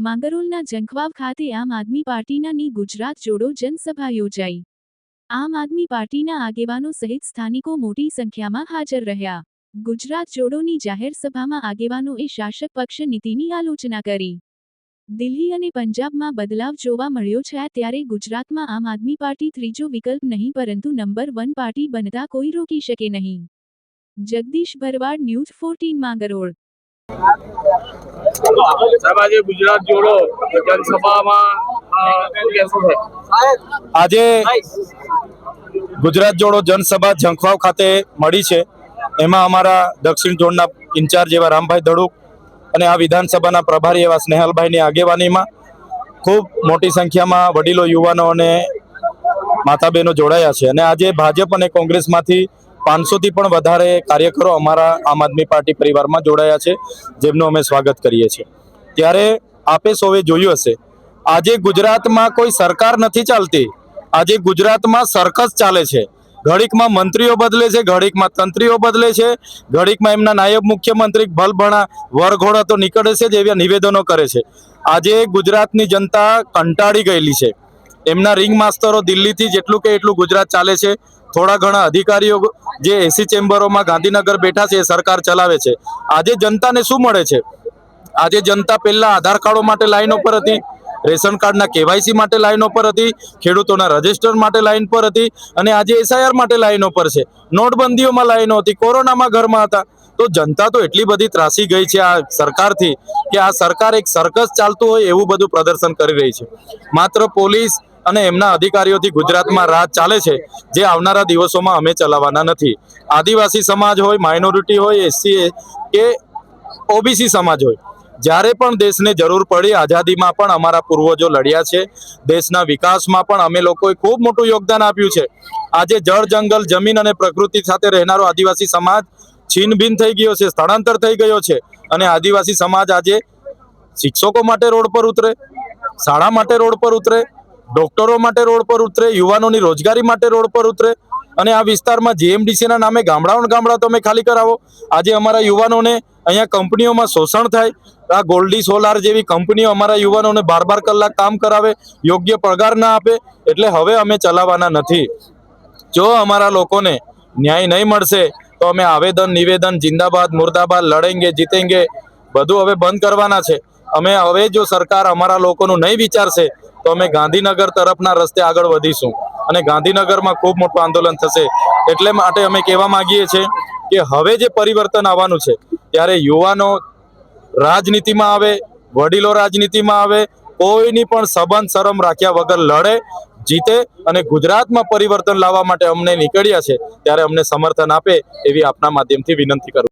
માંગરોળના જંખવાવ ખાતે આમ આદમી પાર્ટીના ની ગુજરાત જોડો જનસભા યોજાઈ. આમ આદમી પાર્ટીના આગેવાનો સહિત સ્થાનિકો મોટી સંખ્યામાં હાજર રહ્યા. ગુજરાત જોડોની જાહેર સભામાં આગેવાનોએ શાસક પક્ષ નીતિની આલોચના કરી. દિલ્હી અને પંજાબમાં બદલાવ જોવા મળ્યો છે ત્યારે ગુજરાતમાં આમ આદમી પાર્ટી ત્રીજો વિકલ્પ નહીં પરંતુ નંબર વન પાર્ટી બનતા કોઈ રોકી શકે નહીં. જગદીશ ભરવાડ ન્યૂઝ ફોર્ટીન માંગરોળ આજે ગુજરાત જોડો જનસભામાં જનસભા ઝંખવાવ ખાતે મળી છે. એમાં અમારા દક્ષિણ ઝોનના ઇન્ચાર્જ એવા રામભાઈ ધડુક અને આ વિધાનસભાના પ્રભારી એવા સ્નેહલભાઈની આગેવાનીમાં ખૂબ મોટી સંખ્યામાં વડીલો, યુવાનો અને માતા બહેનો જોડાયા છે. અને આજે ભાજપ અને કોંગ્રેસમાંથી પાંચસોથી પણ વધારે કાર્યકરો અમારા આમ આદમી પાર્ટી પરિવારમાં જોડાયા છે, જેમનું અમે સ્વાગત કરીએ છીએ. ત્યારે આપે સૌએ જોયું હશે, આજે ગુજરાતમાં કોઈ સરકાર નથી ચાલતી, આજે ગુજરાતમાં સર્કસ ચાલે છે. ઘડીકમાં મંત્રીઓ બદલે છે, ઘડીકમાં તંત્રીઓ બદલે છે, ઘડીકમાં એમના નાયબ મુખ્યમંત્રી ભલભણા વરઘોડા તો નીકળે છે જ એવા નિવેદનો કરે છે. આજે ગુજરાતની જનતા કંટાળી ગયેલી છે. એમના રિંગ માસ્તરો દિલ્હીથી જેટલું કે એટલું ગુજરાત ચાલે છે થોડા ઘણા અધિકારીઓ જે એસી ચેમ્બરોમાં ગાંધીનગર બેઠા છે, એ સરકાર ચલાવે છે. આજે જનતાને શું મળે છે? આજે જનતા પહેલા આધાર કાર્ડો માટે લાઈનો પર હતી, રેશન કાર્ડના કેવાયસી માટે લાઈનો પર હતી, ખેડૂતોના રજિસ્ટર માટે લાઈન પર હતી અને આજે એસઆઈઆર માટે લાઈનો પર છે. નોટબંધીઓમાં લાઈનો હતી, કોરોનામાં ઘરમાં હતા. તો જનતા તો એટલી બધી ત્રાસી ગઈ છે આ સરકારથી કે આ સરકાર એક સર્કસ ચાલતું હોય એવું બધું પ્રદર્શન કરી રહી છે. માત્ર પોલીસ અને એમના અધિકારીઓથી ગુજરાતમાં રાજ ચાલે છે, જે આવનારા દિવસોમાં અમે ચલાવવાના નથી. આદિવાસી સમાજ હોય, માઇનોરિટી હોય, એસસી કે ઓબીસી સમાજ હોય, જ્યારે પણ દેશને જરૂર પડી, આઝાદીમાં પણ અમારા પૂર્વજો લડ્યા છે, દેશના વિકાસમાં પણ અમે લોકોએ ખૂબ મોટું યોગદાન આપ્યું છે. આજે જળ, જંગલ, જમીન અને પ્રકૃતિ સાથે રહેનારો આદિવાસી સમાજ છીનભીન થઈ ગયો છે, સ્થળાંતર થઈ ગયો છે અને આદિવાસી સમાજ આજે શિક્ષકો માટે રોડ પર ઉતરે, શાળા માટે રોડ પર ઉતરે ડોક્ટરો માટે રોડ પર ઉતરે, યુવાનોની રોજગારી માટે રોડ પર ઉતરે અને આ વિસ્તારમાં જીએમડીસીના નામે ગામડાઓ ગામડા તમે ખાલી કરાવો. આજે અમારા યુવાનોને અહીંયા કંપનીઓમાં શોષણ થાય. આ ગોલ્ડી સોલાર જેવી કંપનીઓ અમારા યુવાનોને બાર બાર કલાક કામ કરાવે, યોગ્ય પગાર ના આપે, એટલે હવે અમે ચલાવવાના નથી. જો અમારા લોકોને ન્યાય નહીં મળશે, તો અમે આવેદન, નિવેદન, જિંદાબાદ, મુર્દાબાદ, લડેંગે, જીતેંગે, બધું હવે બંધ કરવાના છે. અમે હવે જો સરકાર અમારા લોકોનું નહીં વિચારશે તો અમે ગાંધીનગર તરફના રસ્તે આગળ વધીશું. અને ગાંધીનગરમાં ખૂબ મોટું આંદોલન થશે. એટલે માટે અમે કહેવા માંગીએ છીએ કે હવે જે પરિવર્તન આવવાનું છે, ત્યારે યુવાનો રાજનીતિમાં આવે, વડીલો રાજનીતિમાં આવે, કોઈની પણ સંબંધ શરમ રાખ્યા વગર લડે, જીતે અને ગુજરાતમાં પરિવર્તન લાવવા માટે અમને નીકળ્યા છે, ત્યારે અમને સમર્થન આપે એવી આપના માધ્યમથી વિનંતી કરું